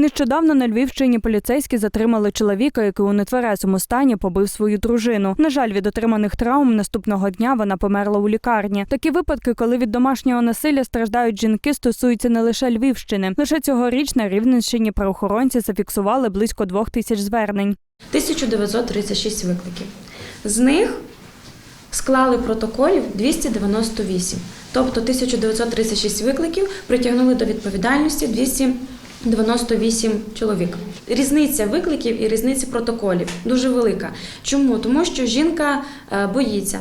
Нещодавно на Львівщині поліцейські затримали чоловіка, який у нетверезому стані побив свою дружину. На жаль, від отриманих травм наступного дня вона померла у лікарні. Такі випадки, коли від домашнього насилля страждають жінки, стосуються не лише Львівщини. Лише цьогоріч на Рівненщині правоохоронці зафіксували близько двох тисяч звернень. 1936 викликів. З них склали протоколів 298. Тобто 1936 викликів притягнули до відповідальності 298 чоловік. Різниця викликів і різниця протоколів дуже велика. Чому? Тому що жінка е, боїться.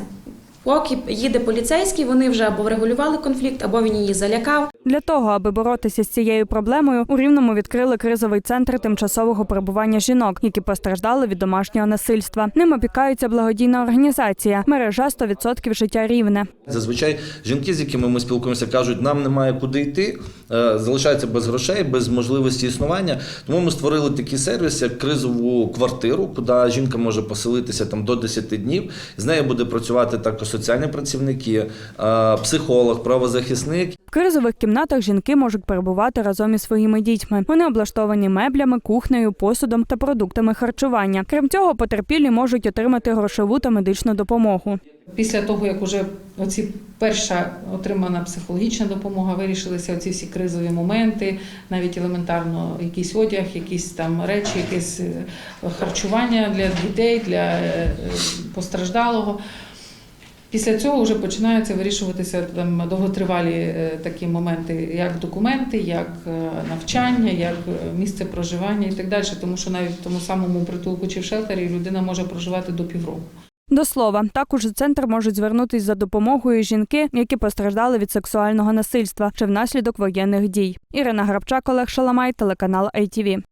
Поки їде поліцейський, вони вже або врегулювали конфлікт, або він її залякав. Для того, аби боротися з цією проблемою, у Рівному відкрили кризовий центр тимчасового перебування жінок, які постраждали від домашнього насильства. Ним опікається благодійна організація мережа 100% життя рівне. Зазвичай жінки, з якими ми спілкуємося, кажуть, нам немає куди йти, е, залишаються без грошей, без можливості існування. Тому ми створили такий сервіс, як кризову квартиру, куди жінка може поселитися там до 10 днів. З нею буде працювати також соціальні працівники, е, психолог, правозахисник. В кризових кімнатах жінки можуть перебувати разом із своїми дітьми. Вони облаштовані меблями, кухнею, посудом та продуктами харчування. Крім цього, потерпілі можуть отримати грошову та медичну допомогу. Після того, як уже оці перша отримана психологічна допомога, вирішилися оці всі кризові моменти, навіть елементарно якийсь одяг, якісь там речі, якесь е, харчування для дітей, для е, постраждалого. Після цього вже починаються вирішуватися там довготривалі е, такі моменти, як документи, як е, навчання, як е, місце проживання і так далі. Тому що навіть в тому самому притулку чи в шелтері людина може проживати до півроку. До слова, також у центр можуть звернутись за допомогою жінки, які постраждали від сексуального насильства чи внаслідок воєнних дій. Ірина Грабчак, Олег Шаламай, телеканал ITV.